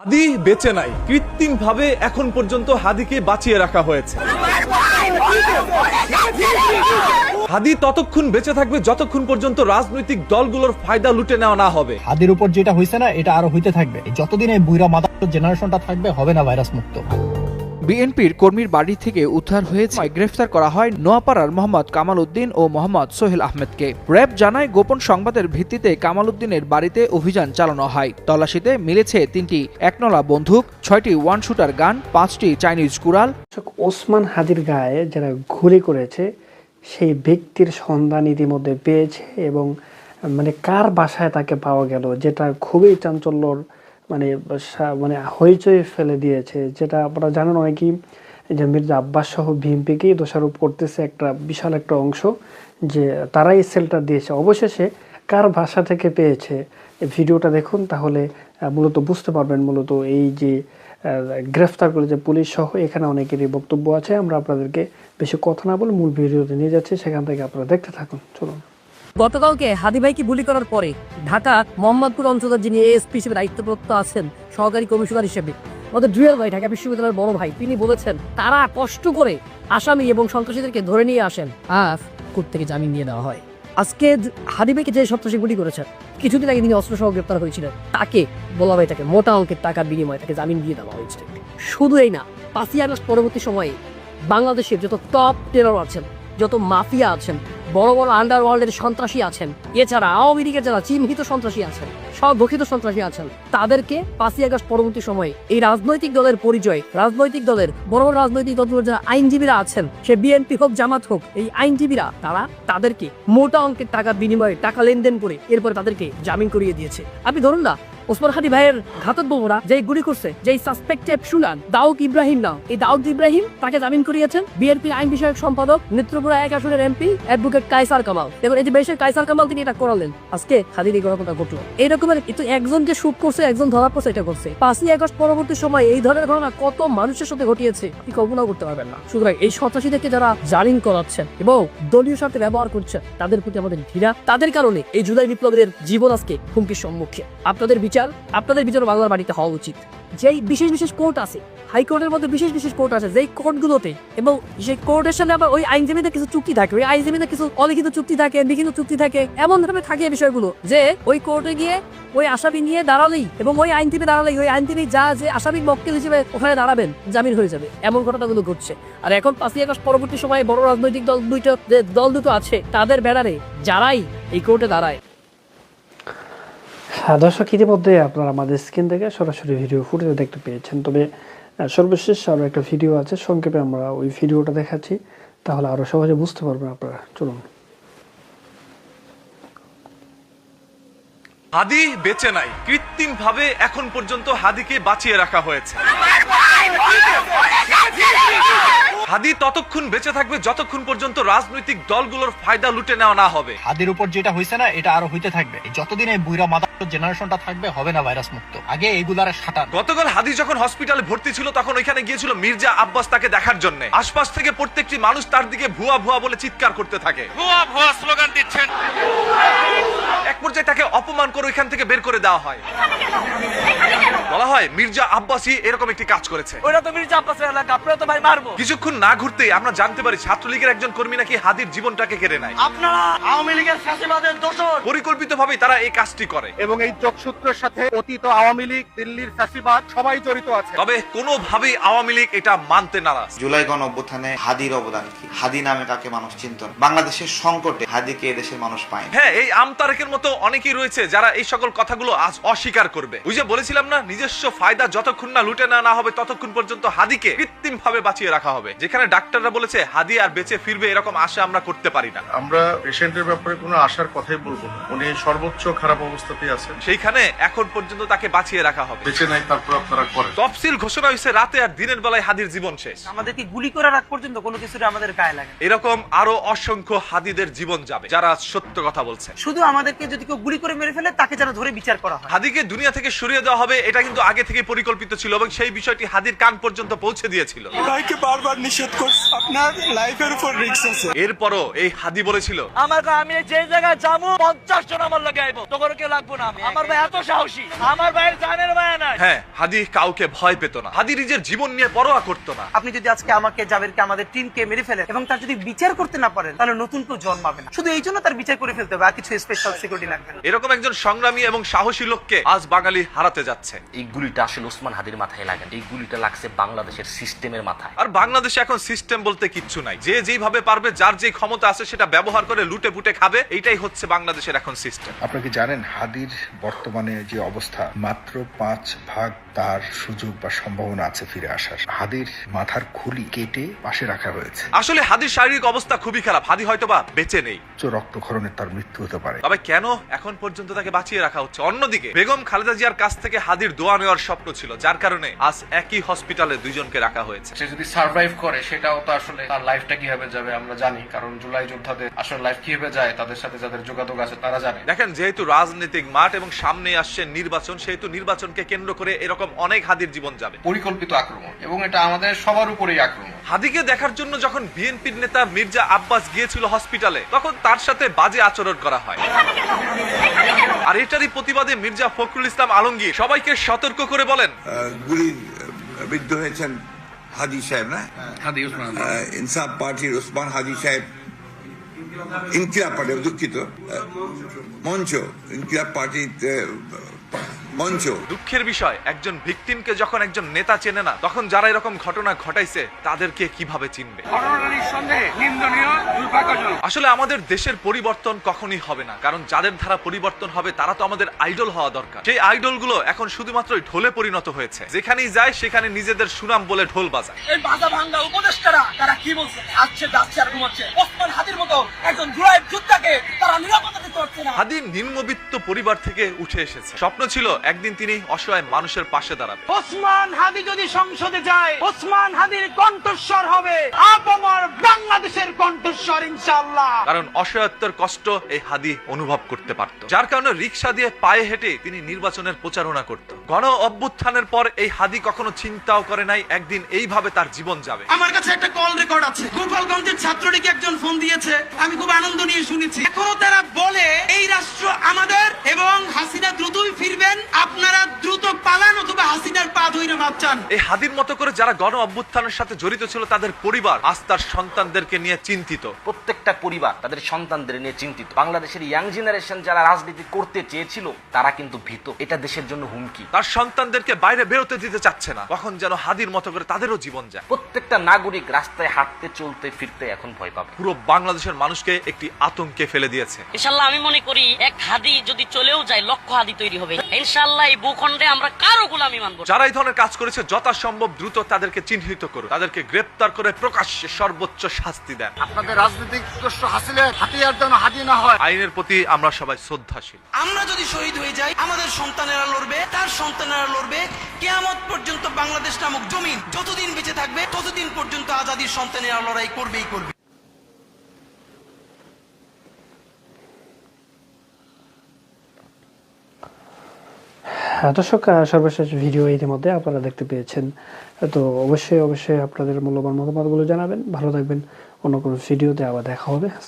হাদি বেঁচে নাই। কৃত্রিম ভাবে এখন পর্যন্ত হাদিকে বাঁচিয়ে রাখা হয়েছে। হাদি ততক্ষণ বেঁচে থাকবে যতক্ষণ পর্যন্ত রাজনৈতিক দলগুলোর ফায়দা লুটে নেওয়া না হবে। হাদির উপর যেটা হয়েছে না, এটা আরও হইতে থাকবে। যতদিন এই বুইরা মাদা জেনারেশনটা থাকবে, হবে না ভাইরাস মুক্ত। বিএনপির কর্মীর বাড়ি থেকে উদ্ধার হয়েছে। গ্রেফতার করা হয় নোয়াপাড়ার মোহাম্মদ কামাল উদ্দিন ও মোহাম্মদ সোহেল আহমেদকে। র্যাব জানায় গোপন সংবাদের ভিত্তিতে কামাল উদ্দিনের বাড়িতে অভিযান চালানো হয়। তল্লাশিতে মিলেছে তিনটি একনলা বন্দুক ছয়টি ওয়ান শুটার গান পাঁচটি চাইনিজ কুড়াল। ওসমান হাদির গায়ে যারা গুলি করেছে সেই ব্যক্তির সন্ধান ইতিমধ্যে পেয়েছে এবং মানে কার বাসায় তাকে পাওয়া গেল যেটা খুবই চাঞ্চল্যর মানে মানে হইচই ফেলে দিয়েছে। যেটা আপনারা জানেন অনেকেই যে মির্জা আব্বাস সহ বিএনপিকেই দোষারোপ করতেছে একটা বিশাল একটা অংশ, যে তারাই সেলটা দিয়েছে। অবশেষে কার ভাষা থেকে পেয়েছে? ভিডিওটা দেখুন, তাহলে মূলত বুঝতে পারবেন মূলত এই যে গ্রেফতার করেছে পুলিশ সহ এখানে অনেকেরই বক্তব্য আছে। আমরা আপনাদেরকে বেশি কথা না বলে মূল ভিডিওতে নিয়ে যাচ্ছি। সেখান থেকে আপনারা দেখতে থাকুন। চলুন। গতকালকে হাদি ভাইকে গুলি করার পরে ঢাকা মোহাম্মদপুর অঞ্চলের যিনি এএসপি হিসেবে দায়িত্বপ্রাপ্ত আছেন, সহকারী কমিশনার হিসেবে, আমাদের জুয়েল ভাই, ঢাকা বিশ্ববিদ্যালয়ের বড় ভাই, তিনি বলেছেন, তারা কষ্ট করে আসামি এবং সন্ত্রাসীদেরকে ধরে নিয়ে আসেন। আর কোর্ট থেকে জামিন দিয়ে দেওয়া হয়? আজকে জ- হাদি ভাইকে যে সন্ত্রাসী গুলি করেছেন, কিছুদিন আগে তিনি অস্ত্র সহ গ্রেপ্তার হয়েছিলেন। তাকে বলা হয়, তাকে মোটা অঙ্কের টাকার বিনিময়ে তাকে জামিন দিয়ে দেওয়া হয়েছে। শুধু এই না, পাঁচই আগস্ট পরবর্তী সময়ে বাংলাদেশের যত টপ টেরর আছেন, যত মাফিয়া আছেন বড় বড় আন্ডারওয়ার্ল্ডের সন্ত্রাসী আছেন। এছাড়া আওয়ামী লীগের যারা চিহ্নিত সন্ত্রাসী আছেন, সব ঘোষিত সন্ত্রাসী আছেন, তাদেরকে পাঁচই আগস্ট পরবর্তী সময়ে এই রাজনৈতিক দলের পরিচয়, রাজনৈতিক দলের বড় বড় রাজনৈতিক দলগুলোর যারা আইনজীবীরা আছেন, সে বিএনপি হোক, জামাত হোক, এই আইনজীবীরা, তারা তাদেরকে মোটা অঙ্কের টাকার বিনিময়ে টাকা লেনদেন করে এরপরে তাদেরকে জামিন করিয়ে দিয়েছে। আপনি ধরুন না ওসমান ভাইয়ের ঘাতক বোমরা যেই গুলি করছে সাসপেক্টেড দাউদ ইব্রাহিম নাম। এই দাউদ ইব্রাহিম তাকে জামিন করিয়েছেন আইন বিষয়ক সম্পাদক নেত্রপুরা এক আসনের এমপি অ্যাডভোকেট কামাল। এই যে বেশের কামাল, তিনি এটা করালেন। আজকে এই ঘটলো। কিন্তু করছে, একজন ধরা পড়ছে, এটা করছে। পাঁচই আগস্ট পরবর্তী সময় এই ধরনের ঘটনা কত মানুষের সাথে ঘটিয়েছে আপনি করতে পারবেন না। সুতরাং এই সন্ত্রাসীদেরকে যারা জামিন করাচ্ছেন এবং দলীয় স্বার্থে ব্যবহার করছেন, তাদের প্রতি আমাদের ঘৃণা। তাদের কারণে এই জুলাই বিপ্লবীদের জীবন আজকে হুমকির সম্মুখে আপনাদের বিচার আপনাদের বিচার বাংলার বাড়িতে হওয়া উচিত। যেই বিশেষ বিশেষ কোর্ট আছে হাইকোর্টের মধ্যে বিশেষ বিশেষ কোর্ট আছে, যেই কোর্টগুলোতে, এবং সেই কোর্টের সাথে আবার ওই আইনজীবীদের কিছু চুক্তি থাকে, ওই আইনজীবীদের কিছু অলিখিত চুক্তি থাকে, লিখিত চুক্তি থাকে, এমন ভাবে থাকে বিষয়গুলো যে ওই কোর্টে গিয়ে ওই আসামি নিয়ে দাঁড়ালেই এবং ওই আইনজীবী দাঁড়ালেই, ওই আইনজীবী যা যে আসামি মক্কেল হিসেবে ওখানে দাঁড়াবেন, জামিন হয়ে যাবে, এমন ঘটনাগুলো ঘটছে। আর এখন পাঁচই আগস্ট পরবর্তী সময়ে বড় রাজনৈতিক দল দুইটা যে দল দুটো আছে, তাদের ব্যানারে যারাই এই কোর্টে দাঁড়ায় হ্যাঁ দর্শক ইতিমধ্যে আপনারা আমাদের স্ক্রিন থেকে সরাসরি ভিডিও ফুটেজ দেখতে পেয়েছেন। তবে সর্বশেষ আরও একটা ভিডিও আছে সংক্ষেপে আমরা ওই ভিডিওটা দেখাচ্ছি। তাহলে আরও সহজে বুঝতে পারবেন আপনারা। চলুন। হাদি বেঁচে নাই। কৃত্রিম ভাবে এখন পর্যন্ত হাদিকে বাঁচিয়ে রাখা হয়েছে। হাদি ততক্ষণ বেঁচে থাকবে যতক্ষণ পর্যন্ত রাজনৈতিক দলগুলোর ফায়দা লুটে নেওয়া না হবে। হাদির উপর যেটা হয়েছে না এটা আরও হইতে থাকবে। যতদিন এই বুইরা মাদা জেনারেশনটা থাকবে হবে না ভাইরাস মুক্ত। আগে এগুলার সাঁটার গতকাল হাদি যখন হসপিটালে ভর্তি ছিল তখন ওইখানে গিয়েছিল মির্জা আব্বাস তাকে দেখার জন্য। আশপাশ থেকে প্রত্যেকটি মানুষ তার দিকে ভুয়া ভুয়া বলে চিৎকার করতে থাকে। ভুয়া ভুয়া স্লোগান দিচ্ছেন। এক পর্যায়ে তাকে অপমান করে ওইখান থেকে বের করে দেওয়া হয়। বলা হয় মির্জা আব্বাসই এরকম একটি কাজ করেছে। ওরা তো মির্জা আব্বাসের এলাকা আপনারা তো ভাই মারবো। কিছুক্ষণ না ঘুরতেই আমরা জানতে পারি ছাত্রলীগের একজন কর্মী নাকি হাদির জীবনটাকে কেড়ে নেয়। আপনারা আওয়ামী লীগের ফ্যাসিবাদের দোষর। পরিকল্পিতভাবে তারা এই কাজটি করে। এবং এই যোগসূত্রের সাথে অতীত আওয়ামী লীগ দিল্লির ফ্যাসিবাদ সবাই জড়িত আছে। তবে কোনোভাবেই আওয়ামী লীগ এটা মানতে নারাজ। জুলাই গণ অভ্যুত্থানে হাদির অবদান কি? হাদি নামে কাকে মানুষ চিনত না। বাংলাদেশের সংকটে হাদিকে এদেশের মানুষ পায় হ্যাঁ এই আমতারেকের মতো অনেকেই রয়েছে যারা এই সকল কথাগুলো আজ অস্বীকার করবে। ওই যে বলেছিলাম না নিজস্ব ফায়দা যতক্ষণ না লুটে না না হবে ততক্ষণ পর্যন্ত হাদিকে কৃত্রিম ভাবে বাঁচিয়ে রাখা হবে। যেখানে ডাক্তাররা বলেছে হাদি আর বেঁচে ফিরবে এরকম আশা আমরা করতে পারি না। আমরা পেশেন্টের ব্যাপারে কোনো আশার কথাই বলব না। উনি সর্বোচ্চ খারাপ অবস্থাতেই আছেন। সেইখানে এখন পর্যন্ত তাকে বাঁচিয়ে রাখা হবে। বেঁচে নাই তারপর আপনারা করেন। তফসিল ঘোষণা হয়েছে রাতে আর দিনের বেলায় হাদির জীবন শেষ। আমাদেরকে গুলি করার আগ পর্যন্ত কোনো কিছুতে আমাদের গায়ে লাগে এরকম আরও অসংখ্য হাদিদের জীবন যাবে যারা সত্য কথা বলছে শুধু আমাদেরকে যদি কেউ গুলি করে মেরে ফেলে তাকে যারা ধরে বিচার করা হয়। হাদিকে দুনিয়া থেকে সরিয়ে দেওয়া হবে এটা কিন্তু আগে থেকে পরিকল্পিত ছিল এবং সেই বিষয়টি হাদির কান পর্যন্ত পৌঁছে দিয়েছিল। ভাইকে বারবার নিষেধ করছে আপনার লাইফের উপর রিস্ক আছে। এরপরও এই হাদি বলেছিল আমার আমি যে জায়গায় যাব পঞ্চাশ জন আমার লাগে আইবো। তোর কেউ লাগবো না আমি। আমার ভাই এত সাহসী। আমার ভাইয়ের জানের মায়া নাই। হ্যাঁ হাদি কাউকে ভয় পেত না। হাদি নিজের জীবন নিয়ে পরোয়া করতো না। আপনি যদি আজকে আমাকে জাবেরকে আমাদের টিমকে মেরে ফেলেন এবং তার যদি বিচার করতে না পারেন তাহলে নতুন কেউ জন্মাবে না। শুধু এই জন্য তার বিচার করে ফেলতে হবে আর কিছু স্পেশাল সিকিউরিটি লাগবে এরকম একজন সংগ্রামী এবং সাহসী লোককে আজ বাঙালি হারাতে যাচ্ছে। এই গুলিটা আসলে ওসমান হাদির মাথায় লাগে এই গুলিটা লাগছে বাংলাদেশের সিস্টেমের মাথায়। আর বাংলাদেশে এখন সিস্টেম বলতে কিচ্ছু নাই। যে যেইভাবে পারবে যার যে ক্ষমতা আছে সেটা ব্যবহার করে লুটে পুটে খাবে এইটাই হচ্ছে বাংলাদেশের এখন সিস্টেম। আপনারা কি জানেন হাদির বর্তমানে যে অবস্থা? মাত্র পাঁচ ভাগ তার সুযোগ বা সম্ভাবনা আছে ফিরে আসার। হাদির মাথার খুলি কেটে পাশে রাখা হয়েছে। আসলে হাদির শারীরিক অবস্থা খুবই খারাপ। হাদি হয়তোবা বেঁচে নেই। উচ্চ রক্তক্ষরণে তার মৃত্যু হতে পারে। তবে কেন এখন পর্যন্ত তাকে বাঁচিয়ে রাখা হচ্ছে? অন্যদিকে বেগম খালেদা জিয়ার কাছ থেকে হাদির দোয়া নেওয়ার স্বপ্ন ছিল যার কারণে আজ একই হসপিটালে দুইজনকে রাখা হয়েছে। সে যদি সার্ভাইভ করে সেটাও তো আসলে তার লাইফটা কীভাবে যাবে আমরা জানি কারণ জুলাই যোদ্ধাদের আসলে লাইফ কীভাবে যায় তাদের সাথে যাদের যোগাযোগ আছে তারা জানে। দেখেন যেহেতু রাজনৈতিক মাঠ এবং সামনে আসছে নির্বাচন সেহেতু নির্বাচনকে কেন্দ্র করে এরকম অনেক হাদির জীবন যাবে। পরিকল্পিত আক্রমণ এবং এটা আমাদের সবার উপরেই আক্রমণ। হাদিকে দেখার জন্য যখন বিএনপির নেতা মির্জা আব্বাস গিয়েছিল হসপিটালে তখন তার সাথে বাজে আচরণ করা হয়। আর এটারই প্রতিবাদে মির্জা ফখরুল ইসলাম আলমগীর। সবাইকে সতর্ক করে বলেন। গুলি বিদ্ধ হয়েছেন হাজি সাহেব না? হাদি ওসমান। ইনসাফ পার্টির ওসমান হাজি সাহেব ইনকিলাব পার্টি দুঃখিত। মঞ্চ ইনকিলাব পার্টির আহ, মঞ্চ দুঃখের বিষয় একজন ভিকটিমকে যখন একজন নেতা চেনে না তখন যারা এরকম ঘটনা ঘটাইছে তাদেরকে কীভাবে চিনবে? আসলে আমাদের দেশের পরিবর্তন কখনই হবে না কারণ যাদের ধারা পরিবর্তন হবে তারা তো আমাদের আইডল হওয়া দরকার। সেই আইডলগুলো এখন শুধুমাত্র ঢোলে পরিণত হয়েছে। যেখানেই যায় সেখানে নিজেদের সুনাম বলে ঢোল বাজায়। এই বাজা ভাঙ্গা উপদেষ্টারা তারা কি বলছে? আসছে যাচ্ছে আর ঘুমাচ্ছে। ওসমান হাতির মতো একজন যোদ্ধাকে তারা নিরাপত্তা দিতে পারছে না। হাদি নিম্নবিত্ত পরিবার থেকে উঠে এসেছে। স্বপ্ন ছিল একদিন তিনি অসহায় মানুষের পাশে দাঁড়াবে। ওসমান হাদি যদি সংসদে যায় ওসমান হাদির কণ্ঠস্বর হবে। আপামর বাংলাদেশের কণ্ঠস্বর ইনশাআল্লাহ। কারণ অসহায়ত্বের কষ্ট এই হাদি অনুভব করতে পারত। যার কারণে রিক্সা দিয়ে পায়ে হেঁটে তিনি নির্বাচনের প্রচারণা করত গণ অভ্যুত্থানের পর এই হাদি কখনো চিন্তাও করে নাই একদিন এইভাবে তার জীবন যাবে। আমার কাছে একটা কল রেকর্ড আছে। গোপালগঞ্জের ছাত্রলীগে একজন ফোন দিয়েছে আমি খুব আনন্দ নিয়ে শুনেছি। এখনও তারা বলে এই রাষ্ট্র আমাদের এবং হাসিনা দ্রুতই ফিরবেন আপনারা দ্রুত পালান অথবা হাসিনার পা ধইরে মাপ চান। এই হাদির মতো করে যারা গণ অভ্যুত্থানের সাথে জড়িত ছিল তাদের পরিবার আজ তার সন্তানদেরকে নিয়ে চিন্তিত। প্রত্যেকটা পরিবার তাদের সন্তানদের নিয়ে চিন্তিত। বাংলাদেশের ইয়াং জেনারেশন যারা রাজনীতি করতে চেয়েছিল তারা কিন্তু ভীত। এটা দেশের জন্য হুমকি। তার সন্তানদেরকে বাইরে বেরোতে দিতে চাচ্ছে না। তখন যেন হাদির মতো করে তাদেরও জীবন যায়। প্রত্যেকটা নাগরিক রাস্তায় হাঁটতে চলতে ফিরতে এখন ভয় পাবে। পুরো বাংলাদেশের মানুষকে একটি আতঙ্কে ফেলে দিয়েছে। ইনশাল্লাহ আমি মনে করি এক হাদি যদি চলেও যায় লক্ষ হাদি তৈরি হবে। ইনশাল্লাহ এই ভূখণ্ডে আমরা কারও গোলামি মানবো না। যারা এই ধরনের কাজ করেছে যথাসম্ভব দ্রুত তাদেরকে চিহ্নিত করুন তাদেরকে গ্রেপ্তার করে প্রকাশ্যে সর্বোচ্চ শাস্তি দেন। আপনাদের রাজনৈতিক উদ্দেশ্য হাসিলের হাতিয়ার যেন হাজি না হয়। আইনের প্রতি আমরা সবাই শ্রদ্ধাশীল। আমরা যদি শহীদ হয়ে যাই আমাদের সন্তানেরা লড়বে তার সন্তানেরা লড়বে, কেয়ামত পর্যন্ত বাংলাদেশ নামক জমিন যতদিন বেঁচে থাকবে, ততদিন পর্যন্ত আজাদির সন্তানেরা লড়াই করবেই করবে। দর্শক সর্বশেষ ভিডিও ইতিমধ্যে আপনারা দেখতে পেয়েছেন। তো অবশ্যই অবশ্যই আপনাদের মূল্যবান মতামতগুলো জানাবেন। ভালো থাকবেন। অন্য কোনো ভিডিওতে আবার দেখা হবে।